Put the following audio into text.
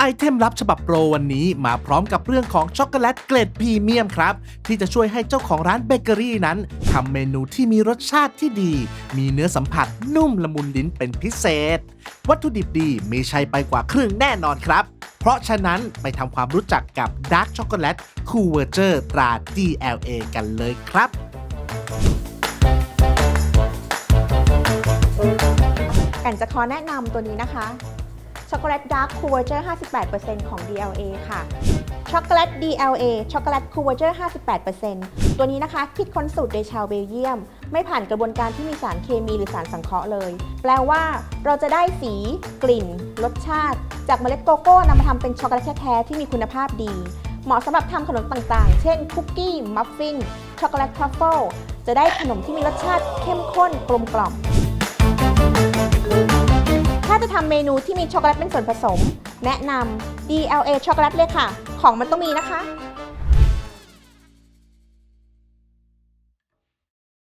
ไอเทมลับฉบับโปรวันนี้มาพร้อมกับเรื่องของช็อกโกแลตเกรดพรีเมียมครับ ที่จะช่วยให้เจ้าของร้านเบเกอรี่นั้นทำเมนูที่มีรสชาติที่ดี มีเนื้อสัมผัสนุ่มละมุนลิ้นเป็นพิเศษ วัตถุดิบดีมีใช้ไปกว่าครึ่งแน่นอนครับ เพราะฉะนั้นไปทำความรู้จักกับดาร์กช็อกโกแลตคูเวอร์เจอร์ตรา DLA กันเลยครับแอนจะขอแนะนำตัวนี้นะคะ ช็อกโกแลตดาร์กคูเวอร์เจอร์58%ของ DLA ค่ะช็อกโกแลต DLA ช็อกโกแลตคูเวอร์เจอร์58%ตัวนี้นะคะคิดค้นสูตรโดยชาวเบลเยียม ไม่ผ่านกระบวนการที่มีสารเคมีหรือสารสังเคราะห์เลย แปลว่าเราจะได้สี กลิ่น รสชาติ จากเมล็ดโกโก้นำมาทำเป็นช็อกโกแลตแท้ๆที่มีคุณภาพดี เหมาะสำหรับทำขนมต่างๆ เช่น คุกกี้ มัฟฟิน ช็อกโกแลตทรัฟเฟิล จะได้ขนมที่มีรสชาติเข้มข้นกลมกล่อมำเมนูที่มีช็อกโกแลตเป็นส่วนผสม แนะนำ DLA ช็อกโกแลตเลยค่ะ ของมันต้องมีนะคะ